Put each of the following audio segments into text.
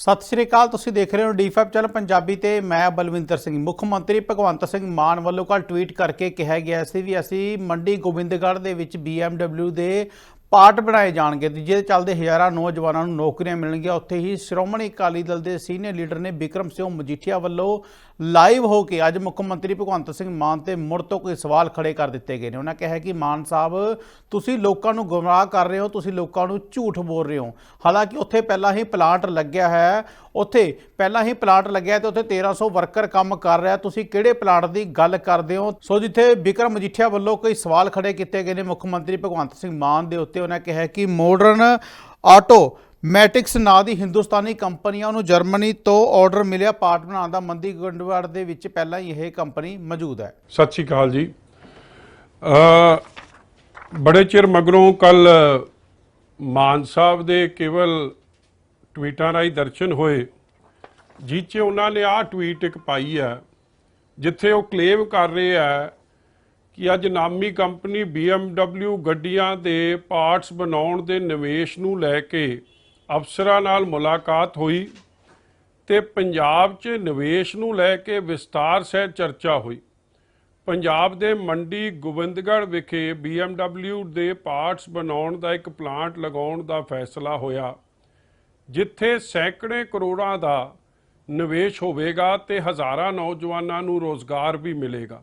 ਸਤਿ ਸ਼੍ਰੀ ਅਕਾਲ, ਤੁਸੀਂ ਦੇਖ ਰਹੇ ਹੋ ਡੀ5 ਚੈਨਲ ਪੰਜਾਬੀ ਤੇ ਮੈਂ ਬਲਵਿੰਦਰ ਸਿੰਘ, ਮੁੱਖ ਮੰਤਰੀ ਭਗਵੰਤ ਸਿੰਘ ਮਾਨ ਵੱਲੋਂ ਕੱਲ ਟਵੀਟ ਕਰਕੇ ਕਿਹਾ ਗਿਆ ਸੀ ਵੀ ਅਸੀਂ ਮੰਡੀ ਗੋਬਿੰਦਗੜ੍ਹ ਦੇ ਵਿੱਚ BMW ਦੇ ਪਾਰਟ ਬਣਾਏ ਜਾਣਗੇ ਤੇ ਜਿਹਦੇ ਚੱਲਦੇ ਹਜ਼ਾਰਾਂ ਨੌਜਵਾਨਾਂ ਨੂੰ ਨੌਕਰੀਆਂ ਮਿਲਣਗੀਆਂ। ਉੱਥੇ ਹੀ ਸ਼੍ਰੋਮਣੀ ਅਕਾਲੀ ਦਲ ਦੇ ਸੀਨੀਅਰ ਲੀਡਰ ਨੇ ਵਿਕਰਮ ਸਿੰਘ ਮਜੀਠੀਆ ਵੱਲੋਂ ਲਾਈਵ ਹੋ ਕੇ ਅੱਜ ਮੁੱਖ ਮੰਤਰੀ ਭਗਵੰਤ ਸਿੰਘ ਮਾਨ ਤੇ ਮੁੜ ਤੋਂ ਕੋਈ ਸਵਾਲ ਖੜੇ ਕਰ ਦਿੱਤੇ ਗਏ ਨੇ। ਉਹਨਾਂ ਕਿਹਾ ਕਿ ਮਾਨ ਸਾਹਿਬ, ਤੁਸੀਂ ਲੋਕਾਂ ਨੂੰ ਗੁੰਮਰਾਹ ਕਰ ਰਹੇ ਹੋ, ਤੁਸੀਂ ਲੋਕਾਂ ਨੂੰ ਝੂਠ ਬੋਲ ਰਹੇ ਹੋ। ਹਾਲਾਂਕਿ ਉੱਥੇ ਪਹਿਲਾਂ ਹੀ ਪਲਾਂਟ ਲੱਗਿਆ ਹੈ। ਉੱਥੇ ਪਹਿਲਾਂ ਹੀ ਪਲਾਂਟ ਲੱਗਿਆ ਤੇ ਉੱਥੇ 1300 ਵਰਕਰ ਕੰਮ ਕਰ ਰਿਹਾ। ਤੁਸੀਂ ਕਿਹੜੇ ਪਲਾਂਟ ਦੀ ਗੱਲ ਕਰਦੇ ਹੋ? ਸੋ ਜਿੱਥੇ ਬਿਕਰਮ ਮਜੀਠੀਆ ਵੱਲੋਂ ਕਈ ਸਵਾਲ ਖੜੇ ਕੀਤੇ ਗਏ ਨੇ ਮੁੱਖ ਮੰਤਰੀ ਭਗਵੰਤ ਸਿੰਘ ਮਾਨ ਦੇ ਉੱਤੇ, ਉਹਨਾਂ ਕਿਹਾ ਕਿ ਮਾਡਰਨ ਆਟੋ ਮੈਟਿਕਸ ਨਾਂ ਦੀ ਹਿੰਦੁਸਤਾਨੀ ਕੰਪਨੀਆਂ ਨੂੰ ਜਰਮਨੀ ਤੋਂ ਆਰਡਰ ਮਿਲਿਆ ਪਾਰਟ ਬਣਾਉਣ ਦਾ ਮੰਦੀ ਗੰਡਵਾੜ ਦੇ ਵਿੱਚ ਪਹਿਲਾਂ ਹੀ ਇਹ ਕੰਪਨੀ ਮੌਜੂਦ ਹੈ। ਸਤਿ ਸ਼੍ਰੀ ਅਕਾਲ ਜੀ। ਅ ਬੜੇ ਚਿਰ ਮਗਰੋਂ ਕੱਲ ਮਾਨ ਸਾਹਿਬ ਦੇ ਕੇਵਲ ਟਵੀਟਾਂ ਰਾਹੀਂ ਦਰਸ਼ਨ ਹੋਏ, ਜਿਹ 'ਚ ਉਹਨਾਂ ਨੇ ਆਹ ਟਵੀਟ ਇੱਕ ਪਾਈ ਹੈ, ਜਿੱਥੇ ਉਹ ਕਲੇਮ ਕਰ ਰਹੇ ਆ ਕਿ ਅੱਜ ਨਾਮੀ ਕੰਪਨੀ BMW ਗੱਡੀਆਂ ਦੇ ਪਾਰਟਸ ਬਣਾਉਣ ਦੇ ਨਿਵੇਸ਼ ਨੂੰ ਲੈ ਕੇ ਅਫਸਰਾਂ ਨਾਲ ਮੁਲਾਕਾਤ ਹੋਈ ਤੇ ਪੰਜਾਬ 'ਚ ਨਿਵੇਸ਼ ਨੂੰ ਲੈ ਕੇ ਵਿਸਤਾਰ ਸਹਿਤ ਚਰਚਾ ਹੋਈ। ਪੰਜਾਬ ਦੇ ਮੰਡੀ ਗੋਬਿੰਦਗੜ੍ਹ ਵਿਖੇ BMW ਦੇ ਪਾਰਟਸ ਬਣਾਉਣ ਦਾ ਇੱਕ ਪਲਾਂਟ ਲਗਾਉਣ ਦਾ ਫੈਸਲਾ ਹੋਇਆ, ਜਿੱਥੇ ਸੈਂਕੜੇ ਕਰੋੜਾਂ ਦਾ ਨਿਵੇਸ਼ ਹੋਵੇਗਾ ਤੇ ਹਜ਼ਾਰਾਂ ਨੌਜਵਾਨਾਂ ਨੂੰ ਰੋਜ਼ਗਾਰ ਵੀ ਮਿਲੇਗਾ।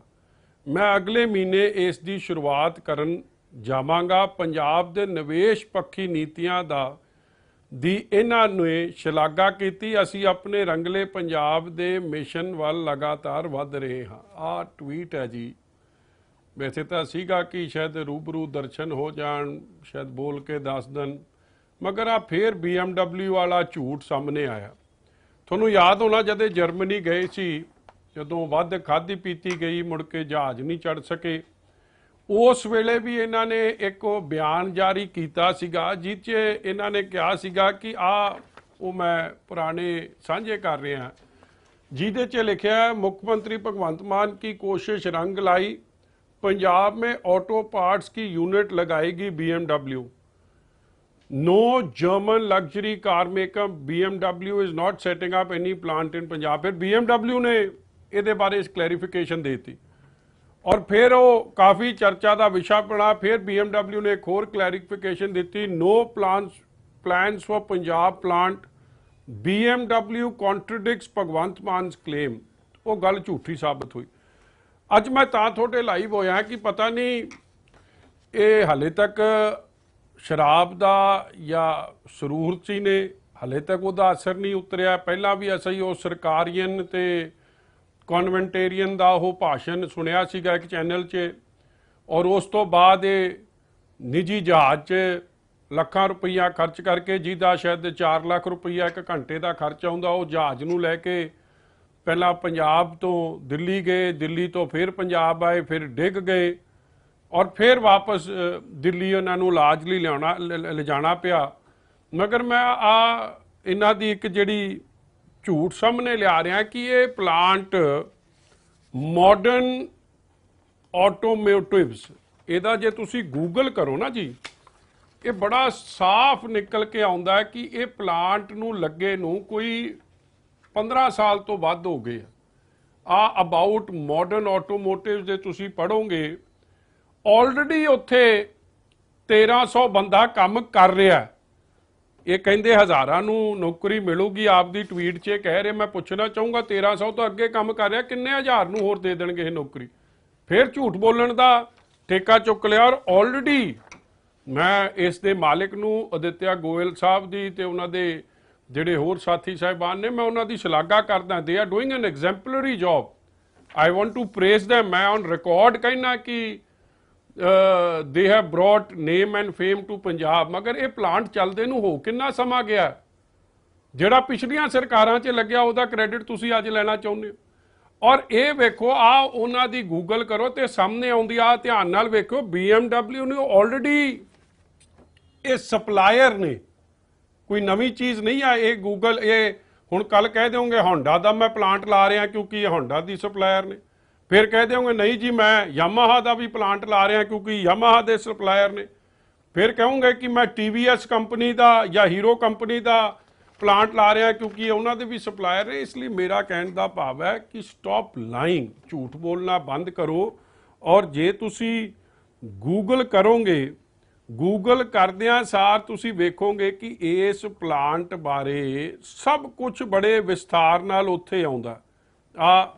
ਮੈਂ ਅਗਲੇ ਮਹੀਨੇ ਇਸ ਦੀ ਸ਼ੁਰੂਆਤ ਕਰਨ ਜਾਵਾਂਗਾ। ਪੰਜਾਬ ਦੇ ਨਿਵੇਸ਼ ਪੱਖੀ ਨੀਤੀਆਂ ਦਾ ਦੀ ਇਹਨਾਂ ਨੇ ਸ਼ਲਾਘਾ ਕੀਤੀ, ਅਸੀਂ ਆਪਣੇ ਰੰਗਲੇ ਪੰਜਾਬ ਦੇ ਮਿਸ਼ਨ ਵੱਲ ਲਗਾਤਾਰ ਵੱਧ ਰਹੇ ਹਾਂ। ਆਹ ਟਵੀਟ ਹੈ ਜੀ। ਵੈਸੇ ਤਾਂ ਸੀਗਾ ਕਿ ਸ਼ਾਇਦ ਰੂਬਰੂ ਦਰਸ਼ਨ ਹੋ ਜਾਣ, ਸ਼ਾਇਦ ਬੋਲ ਕੇ ਦੱਸ ਦੇਣ, ਮਗਰ ਆ ਫੇਰ BMW ਵਾਲਾ ਝੂਠ ਸਾਹਮਣੇ ਆਇਆ। ਤੁਹਾਨੂੰ ਯਾਦ ਹੋਣਾ ਜਦੋਂ ਜਰਮਨੀ ਗਏ ਸੀ, ਜਦੋਂ ਵੱਧ ਖਾਧੀ ਪੀਤੀ ਗਈ, ਮੁੜ ਕੇ ਜਹਾਜ਼ ਨਹੀਂ ਚੜ ਸਕੇ। ਉਸ ਵੇਲੇ ਵੀ ਇਹਨਾਂ ਨੇ ਇੱਕ ਉਹ ਬਿਆਨ ਜਾਰੀ ਕੀਤਾ ਸੀਗਾ ਜਿਹ 'ਚ ਇਹਨਾਂ ਨੇ ਕਿਹਾ ਸੀਗਾ ਕਿ ਆ ਉਹ ਮੈਂ ਪੁਰਾਣੇ ਸਾਂਝੇ ਕਰ ਰਿਹਾ ਜਿਹਦੇ 'ਚ ਲਿਖਿਆ ਹੈ ਮੁੱਖ ਮੰਤਰੀ ਭਗਵੰਤ ਮਾਨ की कोशिश रंग लाई पंजाब में ऑटो पार्ट्स की यूनिट लगाएगी BMW no German luxury car maker BMW is not setting up any plant in Punjab ਫਿਰ BMW ਨੇ ਇਹਦੇ ਬਾਰੇ ਕਲੈਰੀਫਿਕੇਸ਼ਨ ਦੇਤੀ ਔਰ ਫਿਰ ਉਹ ਕਾਫੀ ਚਰਚਾ ਦਾ ਵਿਸ਼ਾ ਬਣਾ, ਫਿਰ BMW ਨੇ ਇੱਕ ਹੋਰ ਕਲੈਰੀਫਿਕੇਸ਼ਨ ਦਿੱਤੀ no plans plans for Punjab plant BMW contradicts Bhagwant Mann's claim ਉਹ ਗੱਲ ਝੂਠੀ ਸਾਬਤ ਹੋਈ। ਅੱਜ ਮੈਂ ਤਾਂ ਤੁਹਾਡੇ ਲਾਈਵ ਹੋਇਆ ਕਿ ਪਤਾ ਨਹੀਂ ਇਹ ਹਾਲੇ ਤੱਕ ਸ਼ਰਾਬ ਦਾ ਜਾਂ ਸਰੂਰਤੀ ਨੇ, ਹਲੇ ਤੱਕ ਉਹਦਾ ਅਸਰ ਨਹੀਂ ਉਤਰਿਆ। ਪਹਿਲਾਂ ਵੀ ਅਸੀਂ ਉਹ ਸਰਕਾਰੀਅਨ ਤੇ ਕਨਵੈਂਟੇਰੀਅਨ ਦਾ ਉਹ ਭਾਸ਼ਣ ਸੁਣਿਆ ਸੀਗਾ ਇੱਕ ਚੈਨਲ 'ਚ ਔਰ ਉਸ ਤੋਂ ਬਾਅਦ ਇਹ ਨਿੱਜੀ ਜਹਾਜ਼ 'ਚ ਲੱਖਾਂ ਰੁਪਈਆ ਖਰਚ ਕਰਕੇ ਜਿਹਦਾ ਸ਼ਾਇਦ 4 ਲੱਖ ਰੁਪਈਆ ਇੱਕ ਘੰਟੇ ਦਾ ਖਰਚ ਆਉਂਦਾ, ਉਹ ਜਹਾਜ਼ ਨੂੰ ਲੈ ਕੇ ਪਹਿਲਾਂ ਪੰਜਾਬ ਤੋਂ ਦਿੱਲੀ ਗਏ, ਦਿੱਲੀ ਤੋਂ ਫਿਰ ਪੰਜਾਬ ਆਏ, ਫਿਰ ਡਿੱਗ ਗਏ ਔਰ ਫਿਰ ਵਾਪਸ ਦਿੱਲੀ ਉਹਨਾਂ ਨੂੰ ਇਲਾਜ ਲਈ ਲਿਆਉਣਾ, ਲ- ਲ- ਲਿਜਾਣਾ ਪਿਆ। ਮਗਰ ਮੈਂ ਆ, ਇਹਨਾਂ ਦੀ ਇੱਕ ਜਿਹੜੀ ਝੂਠ ਸਾਹਮਣੇ ਲਿਆ ਰਿਹਾ ਕਿ ਇਹ ਪਲਾਂਟ ਮਾਡਰਨ ਆਟੋਮੋਟਿਵਸ ਇਹਦਾ ਜੇ ਤੁਸੀਂ ਗੂਗਲ ਕਰੋ ਨਾ ਜੀ, ਇਹ ਬੜਾ ਸਾਫ਼ ਨਿਕਲ ਕੇ ਆਉਂਦਾ ਹੈ ਕਿ ਇਹ ਪਲਾਂਟ ਨੂੰ ਲੱਗੇ ਨੂੰ ਕੋਈ 15 ਸਾਲ ਤੋਂ ਵੱਧ ਹੋ ਗਏ ਆ ਅਬਾਊਟ ਮਾਡਰਨ ਆਟੋਮੋਟਿਵਸ ਦੇ ਤੁਸੀਂ ਪੜੋਗੇ ਆਲਰੇਡੀ ਉੱਥੇ 1300 ਬੰਦਾ ਕੰਮ ਕਰ ਰਿਹਾ ਹੈ। ਇਹ ਕਹਿੰਦੇ ਹਜ਼ਾਰਾਂ ਨੂੰ ਨੌਕਰੀ ਮਿਲੂਗੀ, ਆਪਦੀ ਟਵੀਟ 'ਚ ਇਹ ਕਹਿ ਰਹੇ, ਮੈਂ ਪੁੱਛਣਾ ਚਾਹੂੰਗਾ 1300 ਤੋਂ ਅੱਗੇ ਕੰਮ ਕਰ ਰਿਹਾ, ਕਿੰਨੇ ਹਜ਼ਾਰ ਨੂੰ ਹੋਰ ਦੇ ਦੇਣਗੇ ਇਹ ਨੌਕਰੀ? ਫਿਰ ਝੂਠ ਬੋਲਣ ਦਾ ਠੇਕਾ ਚੁੱਕ ਲਿਆ ਔਰ ਆਲਰੇਡੀ ਮੈਂ ਇਸ ਦੇ ਮਾਲਕ ਨੂੰ ਅਦਿੱਤਿਆ ਗੋਇਲ ਸਾਹਿਬ ਦੀ ਤੇ ਉਹਨਾਂ ਦੇ ਜਿਹੜੇ ਹੋਰ ਸਾਥੀ ਸਾਹਿਬਾਨ ਨੇ, ਮੈਂ ਉਹਨਾਂ ਦੀ ਸ਼ਲਾਘਾ ਕਰਦਾ they are doing an exemplary job I want to praise them. ਮੈਂ ਔਨ ਰਿਕਾਰਡ ਕਹਿਣਾ ਕਿ they have brought name and fame to Punjab. ਮਗਰ ਇਹ ਪਲਾਂਟ ਚੱਲਦੇ ਨੂੰ ਹੋ ਕਿੰਨਾ ਸਮਾਂ ਗਿਆ? ਜਿਹੜਾ ਪਿਛਲੀਆਂ ਸਰਕਾਰਾਂ 'ਚ ਲੱਗਿਆ, ਉਹਦਾ ਕ੍ਰੈਡਿਟ ਤੁਸੀਂ ਅੱਜ ਲੈਣਾ ਚਾਹੁੰਦੇ ਹੋ। ਔਰ ਇਹ ਵੇਖੋ, ਆ ਉਹਨਾਂ ਦੀ ਗੂਗਲ ਕਰੋ ਤੇ ਸਾਹਮਣੇ ਆਉਂਦੀ ਆ, ਧਿਆਨ ਨਾਲ ਵੇਖੋ BMW ਨੇ ਆਲਰੇਡੀ ਇਹ ਸਪਲਾਇਰ ਨੇ। ਕੋਈ ਨਵੀਂ ਚੀਜ਼ ਨਹੀਂ ਆ, ਇਹ ਗੂਗਲ ਇਹ ਹੁਣ ਕੱਲ ਕਹਿ ਦਿਓਗੇ ਹੋਂਡਾ ਦਾ ਮੈਂ ਪਲਾਂਟ ਲਾ ਰਿਹਾ ਕਿਉਂਕਿ ਇਹ ਹੋਂਡਾ ਦੀ ਸਪਲਾਇਰ ਨੇ। ਫਿਰ ਕਹਿ ਦਿਓਗੇ, ਨਹੀਂ ਜੀ, ਮੈਂ ਯਾਮਾਹਾ ਦਾ ਵੀ ਪਲਾਂਟ ਲਾ ਰਿਹਾ ਕਿਉਂਕਿ ਯਾਮਾਹਾ ਦੇ ਸਪਲਾਇਰ ਨੇ। ਫਿਰ ਕਹੋਗੇ ਕਿ ਮੈਂ TVS ਕੰਪਨੀ ਦਾ ਜਾਂ ਹੀਰੋ ਕੰਪਨੀ ਦਾ ਪਲਾਂਟ ਲਾ ਰਿਹਾ ਕਿਉਂਕਿ ਉਹਨਾਂ ਦੇ ਵੀ ਸਪਲਾਇਰ ਨੇ। ਇਸ ਲਈ ਮੇਰਾ ਕਹਿਣ ਦਾ ਭਾਵ ਹੈ ਕਿ ਸਟਾਪ ਲਾਈਂਗ ਝੂਠ ਬੋਲਣਾ ਬੰਦ ਕਰੋ। ਔਰ ਜੇ ਤੁਸੀਂ ਗੂਗਲ ਕਰੋਗੇ ਗੂਗਲ ਕਰਦਿਆਂ ਸਾਰ ਤੁਸੀਂ ਵੇਖੋਗੇ ਕਿ ਇਸ ਪਲਾਂਟ ਬਾਰੇ ਸਭ ਕੁਝ ਬੜੇ ਵਿਸਥਾਰ ਨਾਲ ਉੱਥੇ ਆਉਂਦਾ। ਆ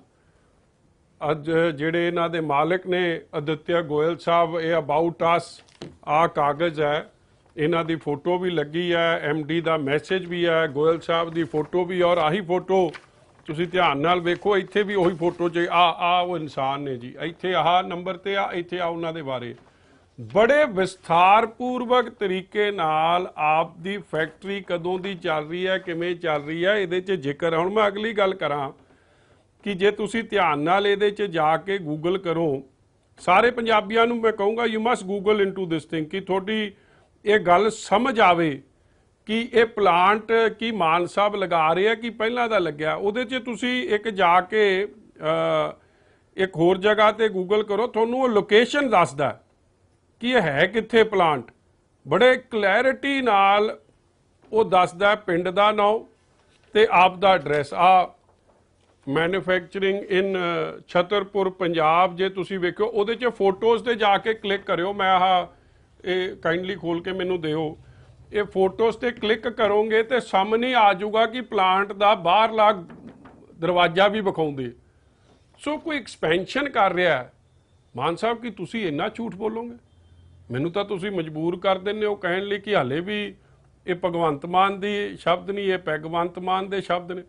ਅੱਜ ਜਿਹੜੇ ਇਹਨਾਂ ਦੇ ਮਾਲਕ ਨੇ ਅਦਿੱਤਿਆ ਗੋਇਲ ਸਾਹਿਬ, ਇਹ ਅਬਾਊਟ ਅਸ ਆ ਕਾਗਜ਼ ਹੈ। ਇਹਨਾਂ ਦੀ ਫੋਟੋ ਵੀ ਲੱਗੀ ਹੈ ਐਮਡੀ ਦਾ ਮੈਸੇਜ ਵੀ ਹੈ, ਗੋਇਲ ਸਾਹਿਬ ਦੀ ਫੋਟੋ ਵੀ ਔਰ ਆਹੀ ਫੋਟੋ ਤੁਸੀਂ ਧਿਆਨ ਨਾਲ ਵੇਖੋ, ਇੱਥੇ ਵੀ ਉਹੀ ਫੋਟੋ 'ਚ ਆ ਆ ਉਹ ਇਨਸਾਨ ਨੇ ਜੀ। ਇੱਥੇ ਆਹ ਨੰਬਰ ਤੇ ਆ, ਇੱਥੇ ਆ ਉਹਨਾਂ ਦੇ ਬਾਰੇ। ਬੜੇ ਵਿਸਥਾਰ ਪੂਰਵਕ ਤਰੀਕੇ ਨਾਲ ਆਪ ਦੀ ਫੈਕਟਰੀ ਕਦੋਂ ਦੀ ਚੱਲ ਰਹੀ ਹੈ, ਕਿਵੇਂ ਚੱਲ ਰਹੀ ਹੈ, ਇਹਦੇ 'ਚ ਜ਼ਿਕਰ ਹੁਣ ਮੈਂ ਅਗਲੀ ਗੱਲ ਕਰਾਂ। ਕਿ ਜੇ ਤੁਸੀਂ ਧਿਆਨ ਨਾਲ ਇਹਦੇ 'ਚ ਜਾ ਕੇ ਗੂਗਲ ਕਰੋ, ਸਾਰੇ ਪੰਜਾਬੀਆਂ ਨੂੰ ਮੈਂ ਕਹੂੰਗਾ you must google into this thing ਕਿ ਤੁਹਾਡੀ ਇਹ ਗੱਲ ਸਮਝ ਆਵੇ ਕਿ ਇਹ ਪਲਾਂਟ ਕੀ ਮਾਨ ਸਾਹਿਬ ਲਗਾ ਰਹੇ ਆ, ਕਿ ਪਹਿਲਾਂ ਦਾ ਲੱਗਿਆ। ਉਹਦੇ 'ਚ ਤੁਸੀਂ ਇੱਕ ਜਾ ਕੇ ਇੱਕ ਹੋਰ ਜਗ੍ਹਾ ਤੇ ਗੂਗਲ ਕਰੋ, ਤੁਹਾਨੂੰ ਉਹ ਲੋਕੇਸ਼ਨ ਦੱਸਦਾ ਕਿ ਇਹ ਹੈ ਕਿੱਥੇ ਪਲਾਂਟ ਬੜੇ ਕਲੈਰਿਟੀ ਨਾਲ ਉਹ ਦੱਸਦਾ ਪਿੰਡ ਦਾ ਨਾਮ ਤੇ ਆਪ ਦਾ ਐਡਰੈਸ ਆ ਮੈਨੂਫੈਕਚਰਿੰਗ ਇਨ ਛਤਰਪੁਰ ਪੰਜਾਬ ਜੇ ਤੁਸੀਂ ਵੇਖੋ ਉਹਦੇ 'ਚ ਫੋਟੋਜ਼ ਤੇ ਜਾ ਕੇ ਕਲਿੱਕ ਕਰਿਓ। ਮੈਂ ਆਹ, ਇਹ ਕਾਈਂਡਲੀ ਖੋਲ ਕੇ ਮੈਨੂੰ ਦਿਓ। ਇਹ ਫੋਟੋਜ਼ ਤੇ ਕਲਿੱਕ ਕਰੋਗੇ ਤੇ ਸਾਹਮਣੇ ਆ ਜਾਊਗਾ ਕਿ ਪਲਾਂਟ ਦਾ ਬਾਹਰਲਾ ਦਰਵਾਜ਼ਾ ਵੀ ਵਿਖਾਉਂਦੇ। ਸੋ ਕੋਈ ਐਕਸਪੈਂਸ਼ਨ ਕਰ ਰਿਹਾ ਹੈ। ਮਾਨ ਸਾਹਿਬ, ਕਿ ਤੁਸੀਂ ਇੰਨਾ ਝੂਠ ਬੋਲੋਗੇ? ਮੈਨੂੰ ਤਾਂ ਤੁਸੀਂ ਮਜਬੂਰ ਕਰ ਦਿੰਦੇ ਹੋ ਕਹਿਣ ਲਈ ਕਿ ਹਾਲੇ ਵੀ ਇਹ ਭਗਵੰਤ ਮਾਨ ਦੀ ਸ਼ਬਦ ਨਹੀਂ, ਇਹ ਭਗਵੰਤ ਮਾਨ ਦੇ ਸ਼ਬਦ ਨੇ।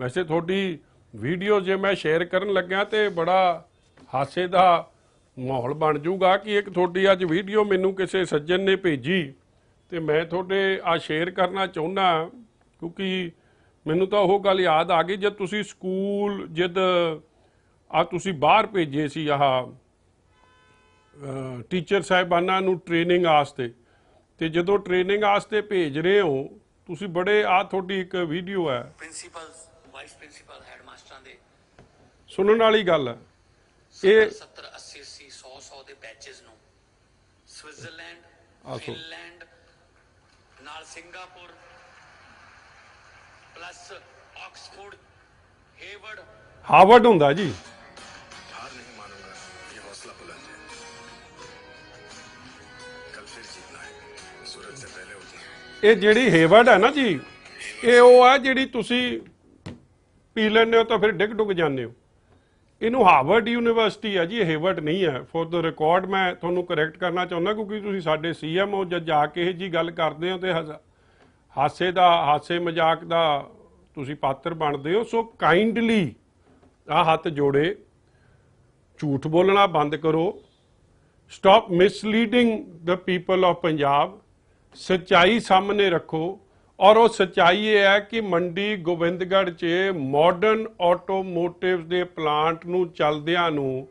ਵੈਸੇ ਤੁਹਾਡੀ ਵੀਡੀਓ ਜੇ ਮੈਂ ਸ਼ੇਅਰ ਕਰਨ ਲੱਗਿਆ ਤੇ ਬੜਾ ਹਾਸੇ ਦਾ ਮਾਹੌਲ ਬਣ ਜਾਊਗਾ ਕਿ ਇੱਕ ਤੁਹਾਡੀ ਅੱਜ ਵੀਡੀਓ ਮੈਨੂੰ ਕਿਸੇ ਸੱਜਣ ਨੇ ਭੇਜੀ। ਤੇ ਮੈਂ ਤੁਹਾਡੇ ਆ ਸ਼ੇਅਰ ਕਰਨਾ ਚਾਹੁੰਦਾ, ਕਿਉਂਕਿ ਮੈਨੂੰ ਤਾਂ ਉਹ ਗੱਲ ਯਾਦ ਆ ਗਈ, ਜਦ ਤੁਸੀਂ ਸਕੂਲ, ਜਦ ਆ ਤੁਸੀਂ ਬਾਹਰ ਭੇਜੇ ਸੀ ਆਹ ਟੀਚਰ ਸਾਹਿਬਾਨਾਂ ਨੂੰ ਟ੍ਰੇਨਿੰਗ ਵਾਸਤੇ। ਤੇ ਜਦੋਂ ਟ੍ਰੇਨਿੰਗ ਵਾਸਤੇ ਭੇਜ ਰਹੇ ਹੋ, ਤੁਸੀਂ ਬੜੇ ਆ ਤੁਹਾਡੀ ਇੱਕ ਵੀਡੀਓ ਹੈ। ਪ੍ਰਿੰਸੀਪਲ ਵਾਈਸ ਪ੍ਰਿੰਸੀਪਲ ਹੈਡਮਾਸਟਰਾਂ ਸੁਣਨ ਵਾਲੀ ਗੱਲ ਹੈ। ਇਹ 70 80 ਸੀ 100 100 ਦੇ ਬੈਚਸ ਨੂੰ ਸਵਿਟਜ਼ਰਲੈਂਡ ਫਿਨਲੈਂਡ ਨਾਲ Singapore plus Oxford Hayward Harvard ਹੁੰਦਾ ਜੀ। ਇਹ ਜਿਹੜੀ ਹੇਵਰਡ ਹੈ ਨਾ ਜੀ ਇਹ ਉਹ ਆ ਜਿਹੜੀ ਤੁਸੀਂ ਪੀ ਲੈਂਦੇ ਹੋ ਤਾਂ ਫਿਰ ਡਿੱਗ ਡੁੱਗ ਜਾਂਦੇ ਹੋ। ਇਹਨੂੰ ਹਾਰਵਰਡ ਯੂਨੀਵਰਸਿਟੀ ਹੈ ਜੀ ਹੇਵਰਡ ਨਹੀਂ ਹੈ ਫॉर द ਰਿਕਾਰਡ ਮੈਂ ਤੁਹਾਨੂੰ ਕਰੈਕਟ ਕਰਨਾ ਚਾਹੁੰਦਾ ਕਿਉਂਕਿ ਤੁਸੀਂ ਸਾਡੇ ਸੀਐਮ ਹੋ ਜਦ ਜਾ ਕੇ ਇਹ ਜੀ ਗੱਲ ਕਰਦੇ ਹੋ ਤੇ ਹਸ- ਹਾਸੇ ਦਾ, ਹਾਸੇ ਮਜ਼ਾਕ ਦਾ ਤੁਸੀਂ ਪਾਤਰ ਬਣਦੇ ਹੋ। ਸੋ ਕਾਈਂਡਲੀ ਆ ਹੱਥ ਜੋੜੇ, ਝੂਠ ਬੋਲਣਾ ਬੰਦ ਕਰੋ। Stop misleading the people of Punjab ਸੱਚਾਈ ਸਾਹਮਣੇ ਰੱਖੋ। ਔਰ ਉਹ ਸਚਾਈ ਇਹ ਹੈ ਕਿ ਮੰਡੀ ਗੋਬਿੰਦਗੜ੍ਹ 'ਚ ਮਾਡਰਨ ਆਟੋਮੋਟਿਵ ਦੇ ਪਲਾਂਟ ਨੂੰ ਚੱਲਦਿਆਂ ਨੂੰ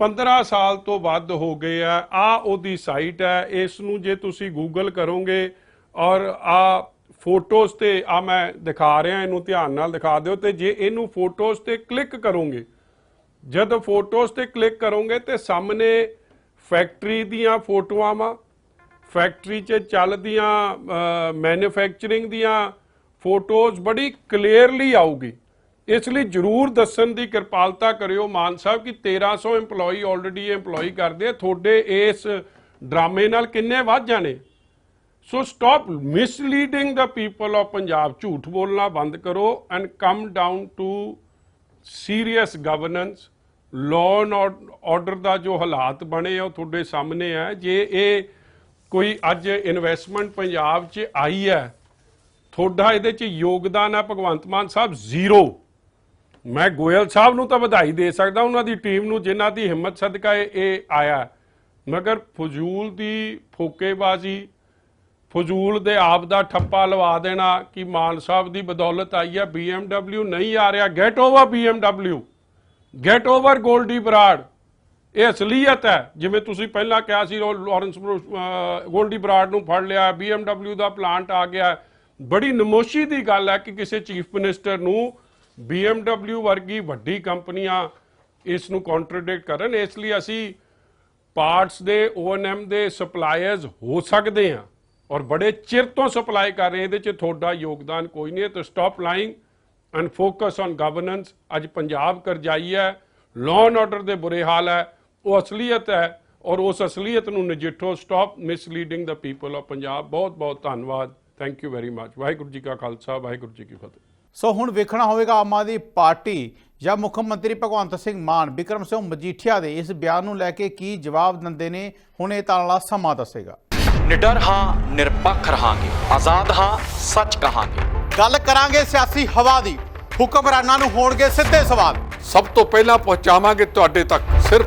15 ਸਾਲ ਤੋਂ ਵੱਧ ਹੋ ਗਏ ਆ। ਆ ਉਹਦੀ ਸਾਈਟ ਹੈ। ਇਸ ਨੂੰ ਜੇ ਤੁਸੀਂ ਗੂਗਲ ਕਰੋਗੇ ਔਰ ਆ ਫੋਟੋਜ਼ ਤੇ ਆ ਮੈਂ ਦਿਖਾ ਰਿਹਾ, ਇਹਨੂੰ ਧਿਆਨ ਨਾਲ ਦਿਖਾ ਦਿਓ ਤੇ ਜੇ ਇਹਨੂੰ ਫੋਟੋਜ਼ ਤੇ ਕਲਿੱਕ ਕਰੋਗੇ, ਜਦ ਫੋਟੋਜ਼ ਤੇ ਕਲਿੱਕ ਕਰੋਗੇ ਤੇ ਸਾਹਮਣੇ ਫੈਕਟਰੀ ਦੀਆਂ ਫੋਟੋਆਂ ਵਾ। ਫੈਕਟਰੀ 'ਚ ਚੱਲਦੀਆਂ ਮੈਨੂਫੈਕਚਰਿੰਗ ਦੀਆਂ ਫੋਟੋਜ਼ ਬੜੀ ਕਲੀਅਰਲੀ ਆਊਗੀ। ਇਸ ਲਈ ਜਰੂਰ ਦੱਸਣ ਦੀ ਕਿਰਪਾਲਤਾ ਕਰਿਓ ਮਾਨ ਸਾਹਿਬ ਕਿ 1300 EMPLOYE ਆਲਰੇਡੀ EMPLOYE ਕਰਦੇ ਆ। ਤੁਹਾਡੇ ਇਸ ਡਰਾਮੇ ਨਾਲ ਕਿੰਨੇ ਵੱਧ ਜਾਣੇ? So stop misleading the people of Punjab. ਝੂਠ ਬੋਲਣਾ ਬੰਦ ਕਰੋ and come down to serious governance law and order ਦਾ ਜੋ ਹਾਲਾਤ ਬਣੇ ਆ ਉਹ ਤੁਹਾਡੇ ਸਾਹਮਣੇ ਆ। ਜੇ ਇਹ ਕੋਈ ਅੱਜ ਇਨਵੈਸਟਮੈਂਟ ਪੰਜਾਬ 'ਚ ਆਈ ਹੈ, ਤੁਹਾਡਾ ਇਹਦੇ 'ਚ ਯੋਗਦਾਨ ਹੈ ਭਗਵੰਤ ਮਾਨ ਸਾਹਿਬ ਜ਼ੀਰੋ। ਮੈਂ ਗੋਇਲ ਸਾਹਿਬ ਨੂੰ ਤਾਂ ਵਧਾਈ ਦੇ ਸਕਦਾ, ਉਹਨਾਂ ਦੀ ਟੀਮ ਨੂੰ ਜਿਨ੍ਹਾਂ ਦੀ ਹਿੰਮਤ ਸਦਕਾ ਇਹ- ਆਇਆ। ਮਗਰ ਫਜ਼ੂਲ ਦੀ ਫੋਕੇਬਾਜ਼ੀ, ਫਜ਼ੂਲ ਦੇ ਆਪ ਦਾ ਠੱਪਾ ਲਵਾ ਦੇਣਾ ਕਿ ਮਾਨ ਸਾਹਿਬ ਦੀ ਬਦੌਲਤ ਆਈ ਹੈ, BMW ਨਹੀਂ ਆ ਰਿਹਾ। Get over BMW get over Goldy Brar ਇਹ ਅਸਲੀਅਤ ਹੈ। ਜਿਵੇਂ ਤੁਸੀਂ ਪਹਿਲਾਂ ਕਿਹਾ ਸੀ ਲੋ- ਲਾਰੈਂਸ ਬਰੋ- ਗੋਲਡੀ ਬਰਾਡ ਨੂੰ ਫੜ ਲਿਆ BMW ਦਾ ਪਲਾਂਟ ਆ ਗਿਆ। ਬੜੀ ਨਮੋਸ਼ੀ ਦੀ ਗੱਲ ਹੈ ਕਿ ਕਿਸੇ ਚੀਫ ਮਿਨਿਸਟਰ ਨੂੰ BMW ਵਰਗੀ ਵੱਡੀ ਕੰਪਨੀਆਂ ਇਸ ਨੂੰ ਕੰਟਰਡਿਕਟ ਕਰਨ। ਇਸ ਲਈ ਅਸੀਂ ਪਾਰਟਸ ਦੇ O&M ਦੇ ਸਪਲਾਇਰਸ ਹੋ ਸਕਦੇ ਆ ਔਰ ਬੜੇ ਚਿਰ ਤੋਂ ਸਪਲਾਈ ਕਰ ਰਹੇ ਇਹਦੇ 'ਚ ਤੁਹਾਡਾ ਯੋਗਦਾਨ ਕੋਈ ਨਹੀਂ ਹੈ। ਤਾਂ stop lying and focus on governance ਅੱਜ ਪੰਜਾਬ ਕਰਜਾਈ ਹੈ। ਲਾਅ ਐਂਡ ਆਰਡਰ ਦੇ ਬੁਰੇ ਹਾਲ ਹੈ। ਉਹ ਅਸਲੀਅਤ ਹੈ ਔਰ ਉਸ ਅਸਲੀਅਤ ਨੂੰ ਨਜਿੱਠੋ। Stop misleading the people of Punjab ਬਹੁਤ ਬਹੁਤ ਧੰਨਵਾਦ। Thank you very much Waheguru ji ਕਾ ਖਾਲਸਾ ਵਾਹਿਗੁਰੂ ਜੀ ਕੀ ਫਤਿਹ। ਸੋ ਹੁਣ ਵੇਖਣਾ ਹੋਵੇਗਾ ਆਮ ਆਦਮੀ ਪਾਰਟੀ ਜਾਂ ਮੁੱਖ ਮੰਤਰੀ ਭਗਵੰਤ ਸਿੰਘ ਮਾਨ ਬਿਕਰਮ ਸਿੰਘ ਮਜੀਠੀਆ ਦੇ ਇਸ ਬਿਆਨ ਨੂੰ ਲੈ ਕੇ ਕੀ ਜਵਾਬ ਦਿੰਦੇ ਨੇ ਹੁਣ ਇਹ ਤਾਂ ਵਾਲਾ ਸਮਾਂ ਦੱਸੇਗਾ। ਨਿਡਰ ਹਾਂ ਨਿਰਪੱਖ ਰਹਾਂਗੇ। ਆਜ਼ਾਦ ਹਾਂ ਸੱਚ ਕਹਾਂਗੇ। ਗੱਲ ਕਰਾਂਗੇ ਸਿਆਸੀ ਹਵਾ ਦੀ। ਹੁਕਮਰਾਨਾਂ ਨੂੰ ਹੋਣਗੇ ਸਿੱਧੇ ਸਵਾਲ। ਸਭ ਤੋਂ ਪਹਿਲਾਂ ਪਹੁੰਚਾਵਾਂਗੇ ਤੁਹਾਡੇ ਤੱਕ। ਸਿਰਫ